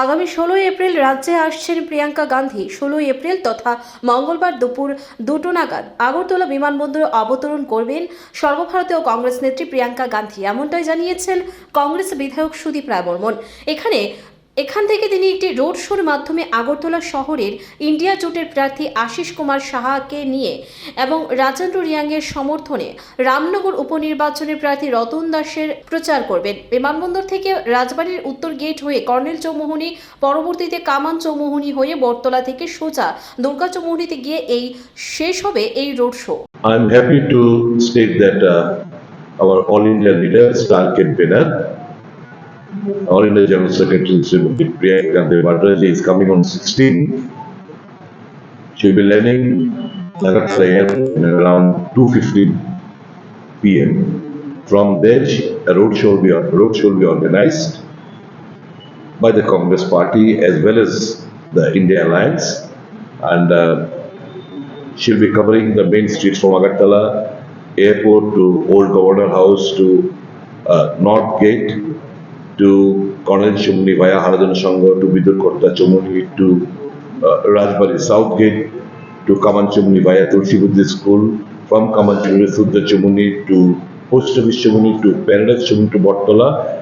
আগামী ষোলোই এপ্রিল রাজ্যে আসছেন প্রিয়াঙ্কা গান্ধী। ষোলোই এপ্রিল তথা মঙ্গলবার দুপুর দুটো নাগাদ আগরতলা বিমানবন্দরে অবতরণ করবেন সর্বভারতীয় কংগ্রেস নেত্রী প্রিয়াঙ্কা গান্ধী। এমনটাই জানিয়েছেন কংগ্রেস বিধায়ক সুদীপ রায় বর্মন। এখানে এখান থেকে তিনি একটি রোড শোর মাধ্যমে আগরতলা শহরের ইন্ডিয়া জোটের প্রার্থী আশিস কুমার সাহাকে নিয়ে এবং রাজেন্দ্র রিয়াংয়ের সমর্থনে রামনগর উপনির্বাচনের প্রার্থী রতন দাসের প্রচার করবেন। বিমানবন্দর থেকে রাজবাড়ির উত্তর গেট হয়ে কর্নেল চৌমুহনী, পরবর্তীতে কামান চৌমুহনী হয়ে বটতলা থেকে সোজা দুর্গা চৌমুহনীতে গিয়ে এই শেষ হবে এই road show. All India General Secretary Srimati Priyanka Gandhi is coming on 16. She'll be landing in around 2:15 p.m. From there, she- a road show will be road will be organized by the Congress Party as well as the India Alliance, and. Uh, She'll be covering the main streets from Agartala Airport to Old Governor House to uh, North Gate to Colonel Chumni via Harajan Sangha to Bidur Kotta Chumni to uh, Rajbari South Gate to Kaman Chumni via Tulsi Buddhist School from Kaman Chumni Suddha Chumni to Post Office Chumni to Paradise Chumni to Bottola